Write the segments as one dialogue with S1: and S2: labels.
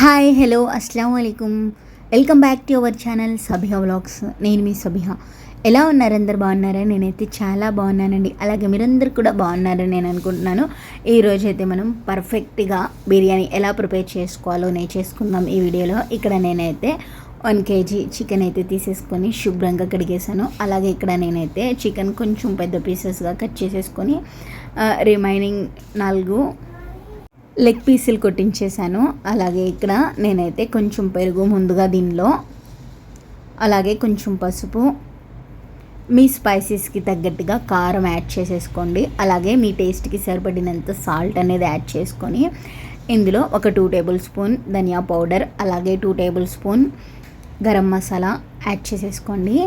S1: Hi hello అస్సలం అయికం welcome back to our channel Sabiha vlogs నేను మీ సభిహ ఎలా ఉన్నారు అందరు? బాగున్నారా? నేనైతే చాలా బాగున్నానండి. అలాగే మీరందరూ కూడా బాగున్నారని నేను అనుకుంటున్నాను. ఈరోజు అయితే మనం పర్ఫెక్ట్గా బిర్యానీ ఎలా ప్రిపేర్ చేసుకోవాలో నేను చేసుకుందాం ఈ వీడియోలో. ఇక్కడ నేనైతే వన్ కేజీ చికెన్ అయితే తీసేసుకొని శుభ్రంగా కడిగేసాను అలాగే ఇక్కడ నేనైతే చికెన్ కొంచెం పెద్ద పీసెస్గా కట్ చేసేసుకొని రిమైనింగ్ నాలుగు లెగ్ పీసులు కొట్టించేసాను అలాగే ఇక్కడ నేనైతే కొంచెం పెరుగు ముందుగా దీనిలో అలాగే కొంచెం పసుపు మీ స్పైసెస్కి తగ్గట్టుగా కారం యాడ్ చేసేసుకోండి. అలాగే మీ టేస్ట్కి సరిపడినంత సాల్ట్ అనేది యాడ్ చేసుకొని ఇందులో ఒక టూ టేబుల్ స్పూన్ ధనియా పౌడర్ అలాగే two tablespoon garam masala add చేసేసుకోండి.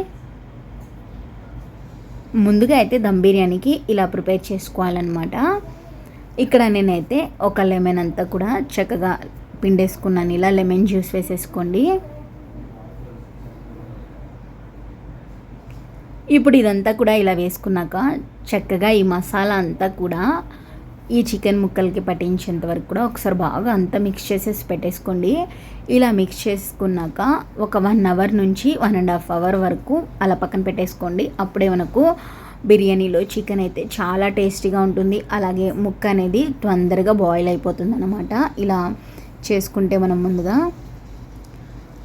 S1: ముందుగా అయితే దమ్ బిర్యానీకి ఇలా ప్రిపేర్ చేసుకోవాలన్నమాట. ఇక్కడ నేనైతే ఒక లెమన్ అంతా కూడా చక్కగా పిండేసుకున్నాను ఇలా లెమన్ జ్యూస్ వేసేసుకోండి. ఇప్పుడు ఇదంతా కూడా ఇలా వేసుకున్నాక చక్కగా ఈ మసాలా అంతా కూడా ఈ చికెన్ ముక్కలకి పట్టించేంత వరకు కూడా ఒకసారి బాగా అంతా మిక్స్ చేసేసి పెట్టేసుకోండి. ఇలా మిక్స్ చేసుకున్నాక ఒక వన్ అవర్ నుంచి వన్ అండ్ హాఫ్ అవర్ వరకు అలా పక్కన పెట్టేసుకోండి. అప్పుడే మనకు బిర్యానీలో చికెన్ అయితే చాలా టేస్టీగా ఉంటుంది. అలాగే ముక్క అనేది తొందరగా బాయిల్ అయిపోతుంది అనమాట ఇలా చేసుకుంటే మనం ముందుగా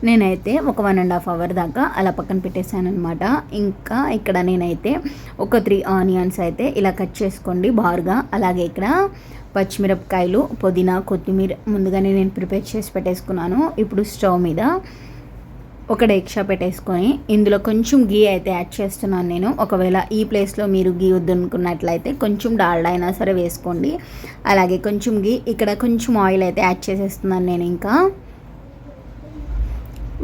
S1: నేనైతే ఒక వన్ అండ్ హాఫ్ అవర్ దాకా అలా పక్కన పెట్టేశాను అనమాట ఇంకా ఇక్కడ నేనైతే ఒక త్రీ ఆనియన్స్ అయితే ఇలా కట్ చేసుకోండి బారుగా. అలాగే ఇక్కడ పచ్చిమిరపకాయలు పుదీనా కొత్తిమీర ముందుగానే నేను ప్రిపేర్ చేసి పెట్టేసుకున్నాను. ఇప్పుడు స్టవ్ మీద ఒక డేక్షా పెట్టేసుకొని ఇందులో కొంచెం గీ అయితే యాడ్ చేస్తున్నాను నేను. ఒకవేళ ఈ ప్లేస్లో మీరు గీ వద్దనుకున్నట్లయితే కొంచెం డాల్డా అయినా సరే వేసుకోండి. అలాగే కొంచెం గీ ఇక్కడ కొంచెం ఆయిల్ అయితే యాడ్ చేసేస్తున్నాను నేను ఇంకా.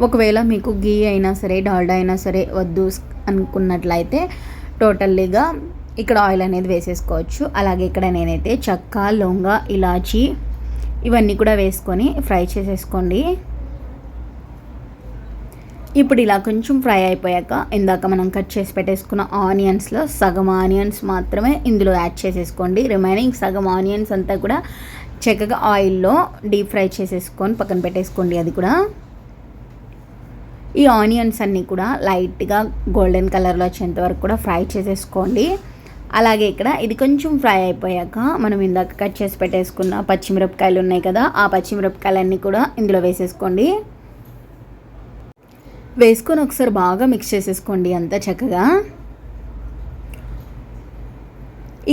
S1: ఒకవేళ మీకు గీ అయినా సరే డాల్డా అయినా సరే వద్దు అనుకున్నట్లయితే టోటల్లీగా ఇక్కడ ఆయిల్ అనేది వేసేసుకోవచ్చు. అలాగే ఇక్కడ నేనైతే చెక్క లొంగ ఇలాచి ఇవన్నీ కూడా వేసుకొని ఫ్రై చేసేసుకోండి. ఇప్పుడు ఇలా కొంచెం ఫ్రై అయిపోయాక ఇందాక మనం కట్ చేసి పెట్టేసుకున్న ఆనియన్స్లో సగం ఆనియన్స్ మాత్రమే ఇందులో యాడ్ చేసేసుకోండి. రిమైనింగ్ సగం ఆనియన్స్ అంతా కూడా చక్కగా ఆయిల్లో డీప్ ఫ్రై చేసేసుకొని పక్కన పెట్టేసుకోండి అది కూడా. ఈ ఆనియన్స్ అన్నీ కూడా లైట్గా గోల్డెన్ కలర్లో వచ్చేంత వరకు కూడా ఫ్రై చేసేసుకోండి. అలాగే ఇక్కడ ఇది కొంచెం ఫ్రై అయిపోయాక మనం ఇందాక కట్ చేసి పెట్టేసుకున్న పచ్చిమిరపకాయలు ఉన్నాయి కదా ఆ పచ్చిమిరపకాయలన్నీ కూడా ఇందులో వేసేసుకోండి. వేసుకొని ఒకసారి బాగా మిక్స్ చేసేసుకోండి అంతా చక్కగా.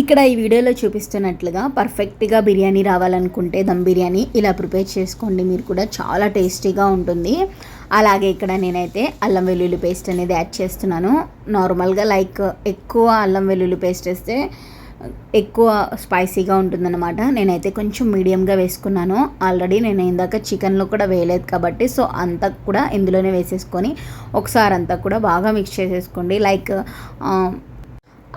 S1: ఇక్కడ ఈ వీడియోలో చూపిస్తున్నట్లుగా పర్ఫెక్ట్గా బిర్యానీ రావాలనుకుంటే దమ్ బిర్యానీ ఇలా ప్రిపేర్ చేసుకోండి మీరు కూడా చాలా టేస్టీగా ఉంటుంది. అలాగే ఇక్కడ నేనైతే అల్లం వెల్లుల్లి పేస్ట్ అనేది యాడ్ చేస్తున్నాను. నార్మల్గా లైక్ ఎక్కువ అల్లం వెల్లుల్లి పేస్ట్ వేస్తే ఎక్కువ స్పైసీగా ఉంటుందన్నమాట. నేనైతే కొంచెం మీడియంగా వేసుకున్నాను. ఆల్రెడీ నేను ఇందాక చికెన్లో కూడా వేయలేదు కాబట్టి సో అంతా కూడా ఇందులోనే వేసేసుకొని ఒకసారి అంతా కూడా బాగా మిక్స్ చేసేసుకోండి. లైక్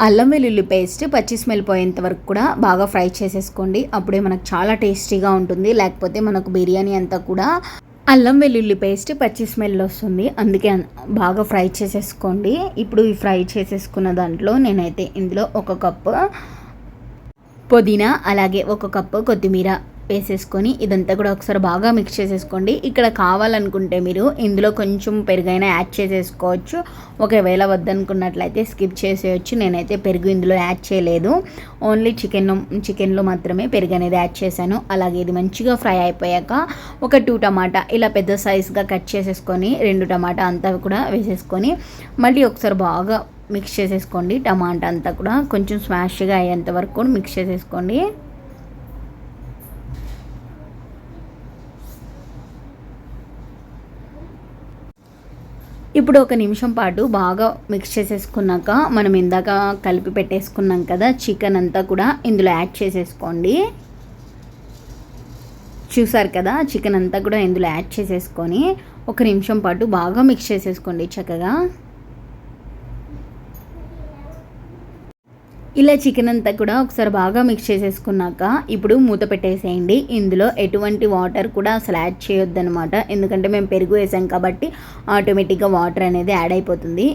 S1: అల్లం వెల్లుల్లి పేస్ట్ పచ్చి స్మెల్ పోయేంత వరకు కూడా బాగా ఫ్రై చేసేసుకోండి. అప్పుడే మనకు చాలా టేస్టీగా ఉంటుంది. లేకపోతే మనకు బిర్యానీ అంతా కూడా అల్లం వెల్లుల్లి పేస్ట్ పచ్చి స్మెల్ వస్తుంది. అందుకే బాగా ఫ్రై చేసేసుకోండి. ఇప్పుడు ఈ ఫ్రై చేసేసుకున్న దాంట్లో నేనైతే ఇందులో ఒక కప్పు పుదీనా అలాగే ఒక కప్పు కొత్తిమీర వేసేసుకొని ఇదంతా కూడా ఒకసారి బాగా మిక్స్ చేసేసుకోండి. ఇక్కడ కావాలనుకుంటే మీరు ఇందులో కొంచెం పెరుగైనా యాడ్ చేసేసుకోవచ్చు. ఒకవేళ వద్దనుకున్నట్లయితే స్కిప్ చేసేయచ్చు. నేనైతే పెరుగు ఇందులో యాడ్ చేయలేదు. ఓన్లీ చికెన్ చికెన్లో మాత్రమే పెరుగు అనేది యాడ్ చేశాను. అలాగే ఇది మంచిగా ఫ్రై అయిపోయాక ఒక టూ టమాటా ఇలా పెద్ద సైజ్గా కట్ చేసేసుకొని రెండు టమాటా అంతా కూడా వేసేసుకొని మళ్ళీ ఒకసారి బాగా మిక్స్ చేసేసుకోండి. టమాటా అంతా కూడా కొంచెం స్మాష్గా అయ్యేంత వరకు మిక్స్ చేసేసుకోండి. ఇప్పుడు ఒక నిమిషం పాటు బాగా మిక్స్ చేసేసుకున్నాక మనం ఇందాక కలిపి పెట్టేసుకున్నాం కదా చికెన్ అంతా కూడా ఇందులో యాడ్ చేసేసుకోండి. చూసారు కదా చికెన్ అంతా కూడా ఇందులో యాడ్ చేసేసుకొని ఒక నిమిషం పాటు బాగా మిక్స్ చేసేసుకోండి చక్కగా. ఇలా చికెన్ అంతా కూడా ఒకసారి బాగా మిక్స్ చేసేసుకున్నాక ఇప్పుడు మూత పెట్టేసేయండి. ఇందులో ఎటువంటి వాటర్ కూడా అసలు యాడ్ చేయొద్దనమాట ఎందుకంటే మేము పెరుగు వేసాం కాబట్టి ఆటోమేటిక్గా వాటర్ అనేది యాడ్ అయిపోతుంది.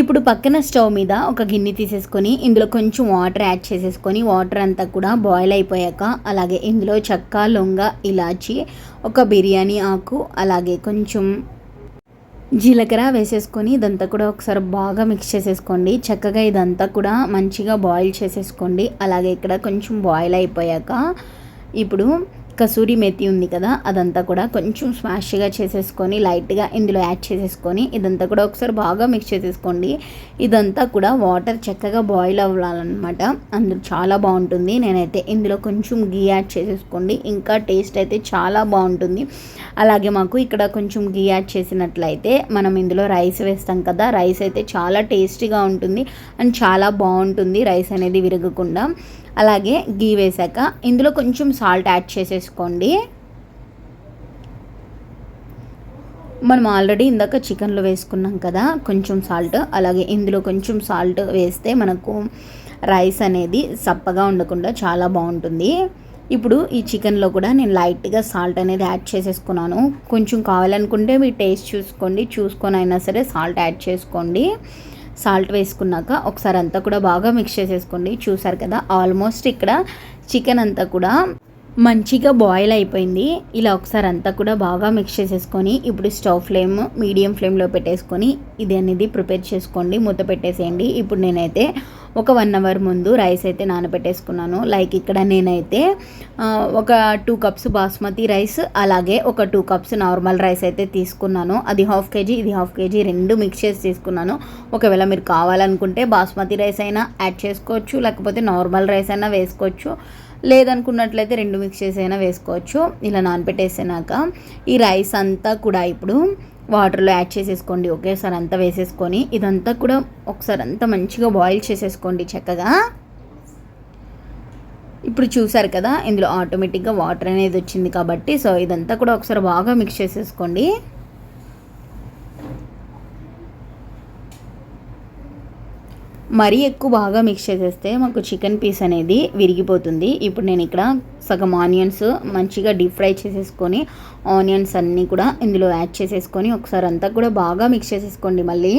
S1: ఇప్పుడు పక్కన స్టవ్ మీద ఒక గిన్నె తీసేసుకొని ఇందులో కొంచెం వాటర్ యాడ్ చేసేసుకొని వాటర్ అంతా కూడా బాయిల్ అయిపోయాక అలాగే ఇందులో చెక్క లొంగ ఇలాచి ఒక బిర్యానీ ఆకు అలాగే కొంచెం జీలకర్ర వేసేసుకొని ఇదంతా కూడా ఒకసారి బాగా మిక్స్ చేసేసుకోండి. చక్కగా ఇదంతా కూడా మంచిగా బాయిల్ చేసేసుకోండి. అలాగే ఇక్కడ కొంచెం బాయిల్ అయిపోయాక ఇప్పుడు కసూరి మెతి ఉంది కదా అదంతా కూడా కొంచెం స్మాష్గా చేసేసుకొని లైట్గా ఇందులో యాడ్ చేసేసుకొని ఇదంతా కూడా ఒకసారి బాగా మిక్స్ చేసేసుకోండి. ఇదంతా కూడా వాటర్ చక్కగా బాయిల్ అవ్వాలన్నమాట. అందులో చాలా బాగుంటుంది. నేనైతే ఇందులో కొంచెం గీ యాడ్ చేసేసుకోండి. ఇంకా టేస్ట్ అయితే చాలా బాగుంటుంది. అలాగే మాకు ఇక్కడ కొంచెం గీ యాడ్ చేసినట్లయితే మనం ఇందులో రైస్ వేస్తాం కదా రైస్ అయితే చాలా టేస్టీగా ఉంటుంది అండ్ చాలా బాగుంటుంది రైస్ అనేది విరగకుండా. అలాగే గీ వేసాక ఇందులో కొంచెం సాల్ట్ యాడ్ చేసేసుకోండి. మనం ఆల్రెడీ ఇందాక చికెన్లో వేసుకున్నాం కదా కొంచెం సాల్ట్ అలాగే ఇందులో కొంచెం సాల్ట్ వేస్తే మనకు రైస్ అనేది సప్పగా ఉండకుండా చాలా బాగుంటుంది. ఇప్పుడు ఈ చికెన్లో కూడా నేను లైట్గా సాల్ట్ అనేది యాడ్ చేసేసుకున్నాను. కొంచెం కావాలనుకుంటే మీ టేస్ట్ చూసుకోండి చూసుకొని అయినా సరే సాల్ట్ యాడ్ చేసుకోండి. సాల్ట్ వేసుకున్నాక ఒకసారి అంతా కూడా బాగా మిక్స్ చేసేసుకోండి. చూసారు కదా ఆల్మోస్ట్ ఇక్కడ చికెన్ అంతా కూడా మంచిగా బాయిల్ అయిపోయింది. ఇలా ఒకసారి అంతా కూడా బాగా మిక్స్ చేసేసుకొని ఇప్పుడు స్టవ్ ఫ్లేమ్ మీడియం ఫ్లేమ్లో పెట్టేసుకొని ఇది అనేది ప్రిపేర్ చేసుకోండి. మూత పెట్టేసేయండి. ఇప్పుడు నేనైతే ఒక వన్ అవర్ ముందు రైస్ అయితే నానబెట్టేసుకున్నాను. లైక్ ఇక్కడ నేనైతే ఒక టూ కప్స్ బాస్మతి రైస్ అలాగే ఒక టూ కప్స్ నార్మల్ రైస్ అయితే తీసుకున్నాను. అది హాఫ్ కేజీ ఇది హాఫ్ కేజీ రెండు మిక్స్ చేసి తీసుకున్నాను. ఒకవేళ మీరు కావాలనుకుంటే బాస్మతి రైస్ అయినా యాడ్ చేసుకోవచ్చు. లేకపోతే నార్మల్ రైస్ అయినా వేసుకోవచ్చు. లేదనుకున్నట్లయితే రెండు మిక్స్ చేసైనా అయినా వేసుకోవచ్చు. ఇలా నానబెట్టేసినాక ఈ రైస్ అంతా కూడా ఇప్పుడు వాటర్లో యాడ్ చేసేసుకోండి. ఒకేసారి అంతా వేసేసుకొని ఇదంతా కూడా ఒకసారి అంతా మంచిగా బాయిల్ చేసేసుకోండి చక్కగా. ఇప్పుడు చూసారు కదా ఇందులో ఆటోమేటిక్గా వాటర్ అనేది వచ్చింది కాబట్టి సో ఇదంతా కూడా ఒకసారి బాగా మిక్స్ చేసేసుకోండి. మరీ ఎక్కువ బాగా మిక్స్ చేసేస్తే మాకు చికెన్ పీస్ అనేది విరిగిపోతుంది. ఇప్పుడు నేను ఇక్కడ సగం ఆనియన్స్ మంచిగా డీప్ ఫ్రై చేసేసుకొని ఆనియన్స్ అన్నీ కూడా ఇందులో యాడ్ చేసేసుకొని ఒకసారి అంతా కూడా బాగా మిక్స్ చేసేసుకోండి మళ్ళీ.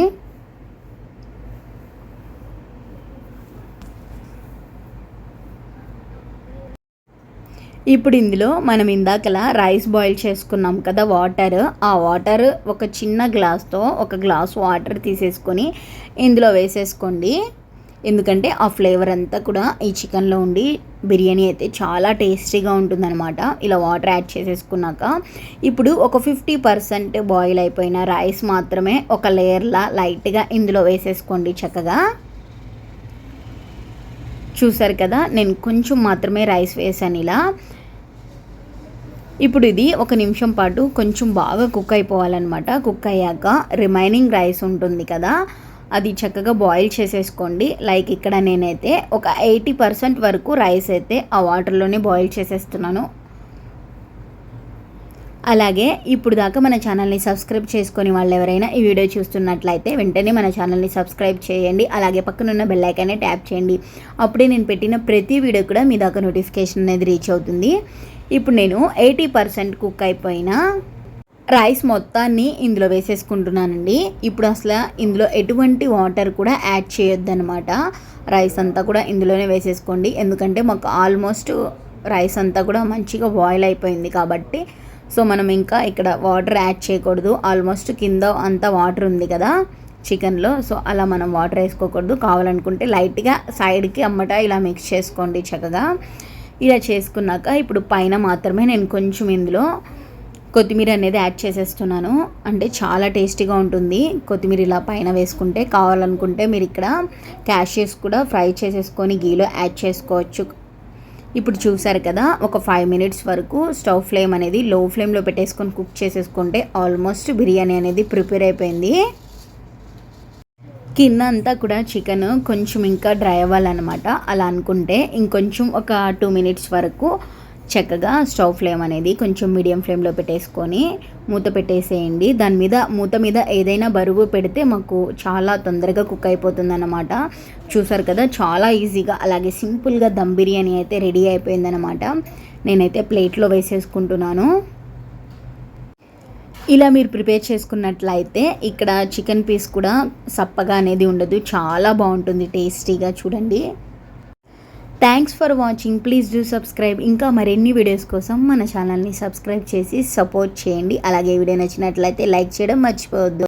S1: ఇప్పుడు ఇందులో మనం ఇందాకలా రైస్ బాయిల్ చేసుకున్నాం కదా వాటర్. ఆ వాటర్ ఒక చిన్న గ్లాస్తో ఒక గ్లాస్ వాటర్ తీసేసుకొని ఇందులో వేసేసుకోండి. ఎందుకంటే ఆ ఫ్లేవర్ అంతా కూడా ఈ చికెన్లో ఉండి బిర్యానీ అయితే చాలా టేస్టీగా ఉంటుందన్నమాట. ఇలా వాటర్ యాడ్ చేసేసుకున్నాక ఇప్పుడు ఒక ఫిఫ్టీ పర్సెంట్ బాయిల్ అయిపోయిన రైస్ మాత్రమే ఒక లేయర్లా లైట్గా ఇందులో వేసేసుకోండి చక్కగా. చూసారు కదా? నేను కొంచెం మాత్రమే రైస్ వేసాను ఇలా. ఇప్పుడు ఇది ఒక నిమిషం పాటు కొంచెం బాగా కుక్ అయిపోవాలన్నమాట. కుక్ అయ్యాక రిమైనింగ్ రైస్ ఉంటుంది కదా అది చక్కగా బాయిల్ చేసేసుకోండి. లైక్ ఇక్కడ నేనైతే ఒక ఎయిటీ పర్సెంట్ వరకు రైస్ అయితే ఆ వాటర్లోనే బాయిల్ చేసేస్తున్నాను. అలాగే ఇప్పుడు దాకా మన ఛానల్ని సబ్స్క్రైబ్ చేసుకొని వాళ్ళు ఎవరైనా ఈ వీడియో చూస్తున్నట్లయితే వెంటనే మన ఛానల్ని సబ్స్క్రైబ్ చేయండి. అలాగే పక్కనున్న బెల్ ఐకాన్ని ట్యాప్ చేయండి. అప్పుడే నేను పెట్టిన ప్రతి వీడియో కూడా మీ దాకా నోటిఫికేషన్ అనేది రీచ్ అవుతుంది. ఇప్పుడు నేను ఎయిటీ పర్సెంట్ కుక్ అయిపోయిన రైస్ మొత్తాన్ని ఇందులో వేసేసుకుంటున్నానండి. ఇప్పుడు అసలు ఇందులో ఎటువంటి వాటర్ కూడా యాడ్ చేయొద్దనమాట రైస్ అంతా కూడా ఇందులోనే వేసేసుకోండి. ఎందుకంటే మాకు ఆల్మోస్ట్ రైస్ అంతా కూడా మంచిగా బాయిల్ అయిపోయింది కాబట్టి. సో మనం ఇంకా ఇక్కడ వాటర్ యాడ్ చేయకూడదు. ఆల్మోస్ట్ కింద అంతా వాటర్ ఉంది కదా చికెన్లో. సో అలా మనం వాటర్ వేసుకోకూడదు. కావాలనుకుంటే లైట్గా సైడ్కి అమ్మట ఇలా మిక్స్ చేసుకోండి చక్కగా. ఇలా చేసుకున్నాక ఇప్పుడు పైన మాత్రమే నేను కొంచెం ఇందులో కొత్తిమీర అనేది యాడ్ చేసేస్తున్నాను. అంటే చాలా టేస్టీగా ఉంటుంది. కొత్తిమీర ఇలా పైన వేసుకుంటే కావాలనుకుంటే మీరు ఇక్కడ క్యాషియస్ కూడా ఫ్రై చేసేసుకొని గీలో యాడ్ చేసుకోవచ్చు. ఇప్పుడు చూసారు కదా ఒక ఫైవ్ మినిట్స్ వరకు స్టవ్ ఫ్లేమ్ అనేది లో ఫ్లేమ్లో పెట్టేసుకొని కుక్ చేసేసుకుంటే ఆల్మోస్ట్ బిర్యానీ అనేది ప్రిపేర్ అయిపోయింది. కింద అంతా కూడా చికెన్ కొంచెం ఇంకా డ్రై అవ్వాలన్నమాట. అలా అనుకుంటే ఇంకొంచెం ఒక టూ మినిట్స్ వరకు చక్కగా స్టవ్ ఫ్లేమ్ అనేది కొంచెం మీడియం ఫ్లేమ్లో పెట్టేసుకొని మూత పెట్టేసేయండి. దాని మీద మూత మీద ఏదైనా బరువు పెడితే మాకు చాలా తొందరగా కుక్ అయిపోతుంది అన్నమాట చూసారు కదా చాలా ఈజీగా అలాగే సింపుల్గా దమ్ బిర్యానీ అయితే రెడీ అయిపోయిందనమాట నేనైతే ప్లేట్లో వేసేసుకుంటున్నాను. ఇలా మీరు ప్రిపేర్ చేసుకున్నట్లయితే ఇక్కడ చికెన్ పీస్ కూడా సప్పగా అనేది ఉండదు. చాలా బాగుంటుంది టేస్టీగా చూడండి. Thanks for watching please do subscribe ఇంకా మరిన్ని వీడియోస్ కోసం మన ఛానల్ని సబ్స్క్రైబ్ చేసి సపోర్ట్ చేయండి. అలాగే వీడియో నచ్చినట్లయితే లైక్ చేయడం మర్చిపోవద్దు.